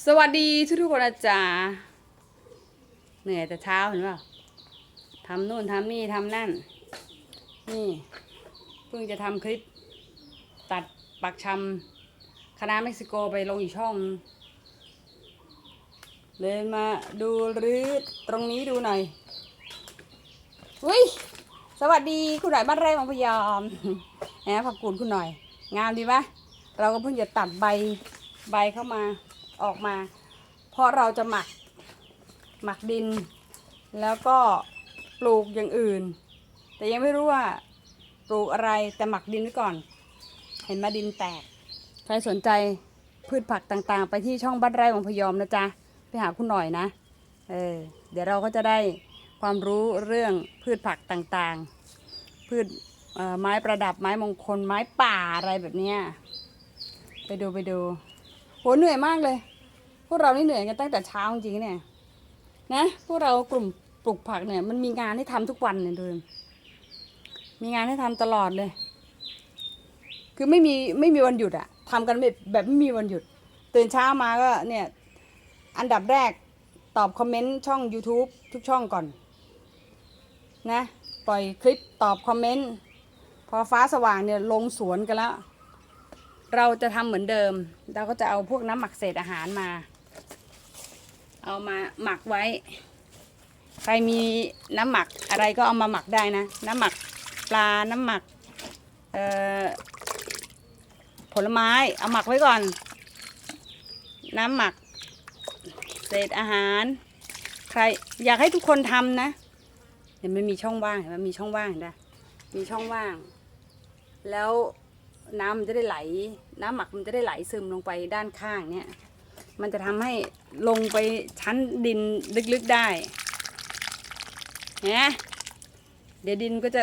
สวัสดีทุกทุกคนนะจ๊ะเหนื่อยแต่เช้าเห็นป่าทำนู่นทำนี่ทำนั่น นี่เพิ่งจะทำคลิป ตัดปักชำคณะเม็กซิโกไปลงอีกช่อง เลยมาดูหรือตรงนี้ดูหน่อยอุ้ยสวัสดีคุณหน่อยบ้านไร่บางพยอมแหมผักกูดคุณหน่อย งามดีปะเราก็เพิ่งจะตัดใบใบเข้ามา ออกมา เพราะเราจะหมักหมักดิน แล้วก็ปลูกอย่างอื่น แต่ยังไม่รู้ว่าปลูกอะไรแต่หมักดินไว้ก่อน เห็นมาดินแตก ใครสนใจพืชผักต่างๆ ไปที่ช่องบ้านไร่บางพยอมนะจ๊ะ ไปหาคุณหน่อยนะเออเดี๋ยวเราก็จะได้ความรู้เรื่องพืชผักต่างๆ พืชไม้ประดับไม้มงคลไม้ป่าอะไรแบบนี้ไปดูไปดูโหเหนื่อยมากเลย วกเรานี่เหนื่อยกันตั้งแต่เช้าจริงๆเนี่ยนะพวกเรากลุ่มปลูกผักเนี่ย มันมีงานให้ทำทุกวันเนี่ยเดิมมีงานให้ทำตลอดเลย คือไม่มีไม่มีวันหยุดอะทำกันแบบแบบไม่มีวันหยุด ตื่นเช้ามาก็เนี่ย อันดับแรกตอบคอมเมนต์ช่อง YouTube ทุกช่องก่อน นะ ปล่อยคลิปตอบคอมเมนต์พอฟ้าสว่างเนี่ยลงสวนกันแล้ว เราจะทำเหมือนเดิม เราก็จะเอาพวกน้ำหมักเศษอาหารมา เอามาหมักไว้ ใครมีน้ำหมักอะไรก็เอามาหมักได้นะ น้ำหมักปลา น้ำหมักผลไม้ เอาหมักไว้ก่อน น้ำหมัก เศษอาหาร ใครอยากให้ทุกคนทำนะเห็นมันมีช่องว่างเห็นมันมีช่องว่างเห็นไหมมีช่องว่าง แล้วน้ำมันจะได้ไหล น้ำหมักมันจะได้ไหลซึมลงไปด้านข้างเนี่ย มันจะทำให้ลงไปชั้นดินลึกๆได้เนี่ยเดี๋ยวดินก็จะ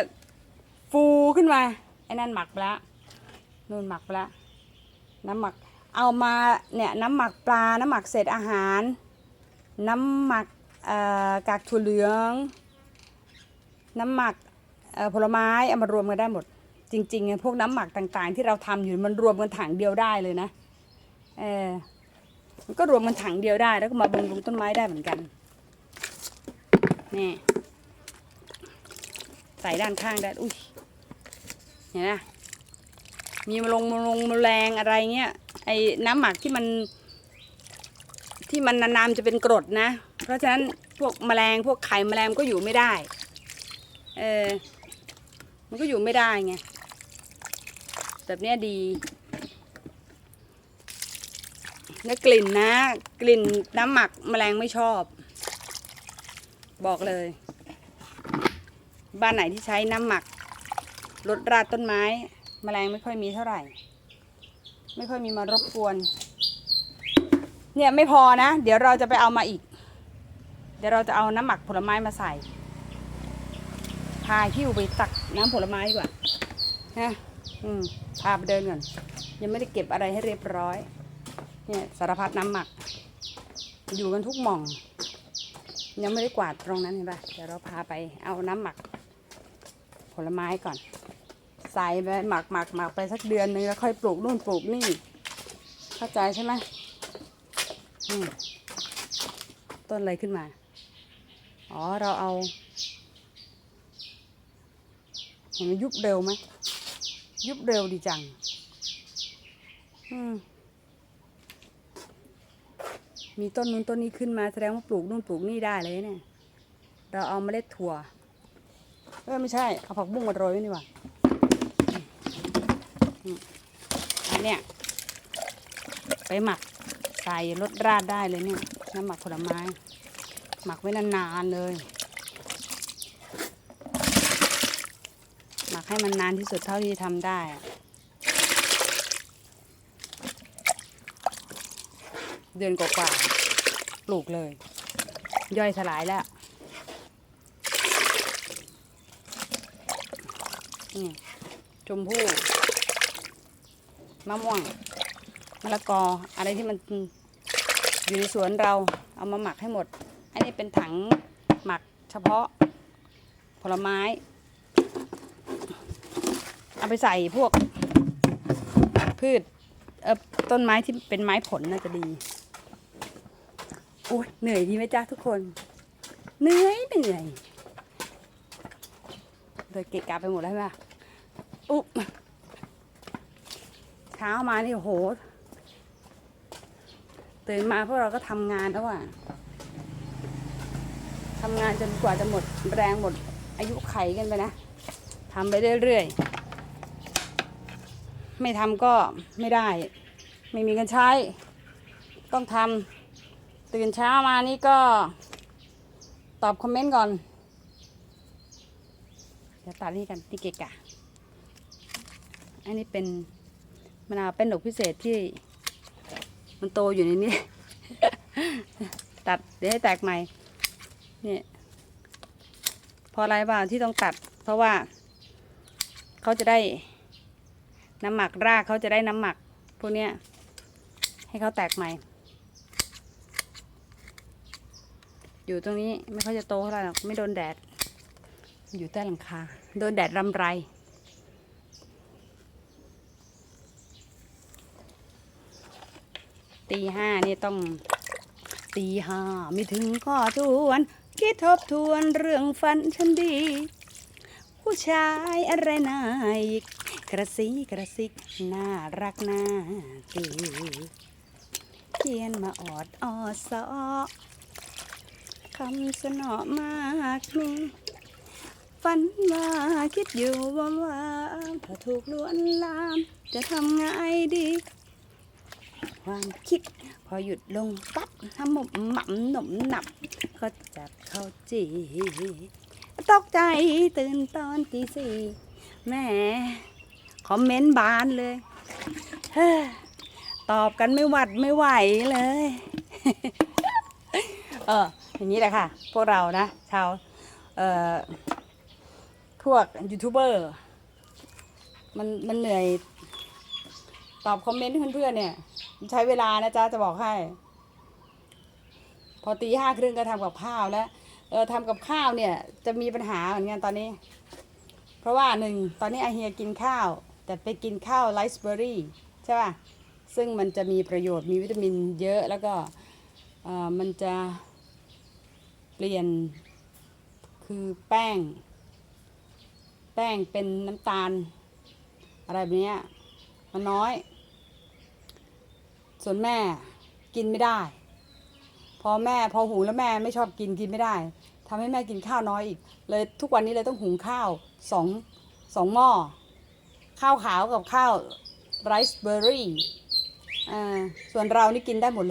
ฟูขึ้นมา ไอ้นั่นหมักไปแล้วนู่นหมักไปแล้วน้ำหมัก เอามาเนี่ยน้ำหมักปลา น้ำหมักเศษอาหาร น้ำหมักกากถั่วเหลือง น้ำหมักผลไม้เอามารวมกันได้หมด จริงๆไงพวกน้ำหมักต่างๆ ที่เราทำอยู่มันรวมกันถังเดียวได้เลยนะเออ มันก็รวมกันถังเดียวได้ แล้วก็มาบำรุงต้นไม้ได้เหมือนกันนี่ใส่ด้านข้างได้อุ้ยเห็นไหมมีมาลงมาลงแมลงอะไรเงี้ยไอ้น้ำหมักที่มัน ที่มันนานๆจะเป็นกรดนะ เพราะฉะนั้นพวกแมลงพวกไข่แมลงก็อยู่ไม่ได้เออมันก็อยู่ไม่ได้ไงแบบเนี้ยดี แล้วกลิ่นนะ กลิ่นน้ำหมักแมลงไม่ชอบ บอกเลย บ้านไหนที่ใช้น้ำหมักรดราดต้นไม้ แมลงไม่ค่อยมีเท่าไหร่ ไม่ค่อยมีมารบกวน เนี่ยไม่พอนะ เดี๋ยวเราจะไปเอามาอีก เดี๋ยวเราจะเอาน้ำหมักผลไม้มาใส่พาหิ้วไปตักน้ำผลไม้ดีกว่าฮะอืมพาไปเดินก่อนยังไม่ได้เก็บอะไรให้เรียบร้อย เนี่ยสารพัดน้ำหมัก อยู่กันทุกหม่อง ยังไม่ได้กวาดตรงนั้นเห็นปะเดี๋ยวเราพาไปเอาน้ำหมัก ผลไม้ก่อน ใส่ไปหมักหมักหมักไปสักเดือนหนึงแล้วค่อยปลูกนู่นปลูกนี่ เข้าใจใช่ไหมอืมต้นอะไรขึ้นมา อ๋อเราเอาเห็นมันยุบเร็วไหมยุบเร็วดีจัง อืม มีต้นนู้นต้นนี้ขึ้นมาแสดงว่าปลูกนู่นปลูกนี่ได้เลยเนี่ย เราเอาเมล็ดถั่ว เออไม่ใช่ เอาผักบุ้งมาโรยไว้นี่หว่าอันเนี้ยไปหมักใส่รสราดได้เลยเนี่ยน้ำหมักผลไม้ หมักไว้นานๆเลย หมักให้มันนานที่สุดเท่าที่ทำได้อะ เดือนกว่าๆปลูกเลย ย่อยสลายแล้วนี่ชมพู่มะม่วงมะละกออะไรที่มันอยู่ในสวนเราเอามาหมักให้หมด อันนี้เป็นถังหมักเฉพาะผลไม้ เอาไปใส่พวกพืชเออต้นไม้ที่เป็นไม้ผลน่าจะดี โอ้ยเหนื่อยดีไหมจ๊ะทุกคน เหนื่อยเหนื่อยโดยเกะกะไปหมดแล้วใช่ไหมอุ๊บเช้ามานี่โอ้โหตื่นมาพวกเราก็ทำงานแล้วอะทำงานจนกว่าจะหมดแรงหมดอายุไขกันไปนะทำไปเรื่อยๆ ไม่ทำก็ไม่ได้ ไม่มีเงินใช้ ต้องทำ ตื่นเช้ามานี่ก็ตอบคอมเมนต์ก่อน เดี๋ยวตัดนี่กันที่เกะกะ อันนี้เป็นมะนาวเป็นดอกพิเศษที่ มันโตอยู่ในนี้ ตัดเดี๋ยวให้แตกใหม่เนี่ยพอไรบ้างที่ต้องตัด เพราะว่าเขาจะได้น้ำหมักรากเขาจะได้น้ำหมัก พวกเนี้ยให้เขาแตกใหม่ อยู่ตรงนี้ไม่ค่อยจะโตเท่าไหร่หรอกไม่โดนแดด อยู่ใต้หลังคา โดนแดดรำไร ตีห้านี่ต้อง ตีห้าไม่ถึงก็ทวน คิดทบทวนเรื่องฝันฉันดี ผู้ชายอะไรนายกระซิกระซิกน่ารักน่าตีเขียนมาออดออสอำสนอมากมีฝันว่าคิดอยู่ว่าว่าถ้าถูกลวนลาม จะทำไงดี ความคิด พอหยุดลงปั๊บทำหมกหม่ำหนมหนับ ก็จับเข้าจีตกใจตื่นตอนตีสี่แม่คอมเมนต์บานเลยตอบกันไม่หวัดไม่ไหวเลย เออ อย่างนี้แหละค่ะ พวกเรานะ ชาวเอ่อพวกยูทูบเบอร์มันมันเหนื่อย ตอบคอมเมนต์เพื่อนๆเนี่ยใช้เวลานะจ๊ะจะบอกให้ พอตีห้าครึ่งก็ทำกับข้าวแล้วเออทำกับข้าวเนี่ย จะมีปัญหาเหมือนกันตอนนี้ เพราะว่าหนึ่งตอนนี้อาเฮียกินข้าว แต่ไปกินข้าวไรซ์เบอร์รี่ใช่ป่ะซึ่งมันจะมีประโยชน์มีวิตามินเยอะแล้วก็เออมันจะ เปลี่ยน คือแป้ง แป้งเป็นน้ำตาล อะไรแบบเนี้ยมันน้อย ส่วนแม่กินไม่ได้ พอแม่พอหุงแล้วแม่ไม่ชอบกินกินไม่ได้ทำให้แม่กินข้าวน้อยอีก เลยทุกวันนี้เลยต้องหุงข้าวสองสองหม้อ ข้าวขาวกับข้าวไรซ์เบอร์รี่ อ่า ส่วนเรานี่กินได้หมดเลย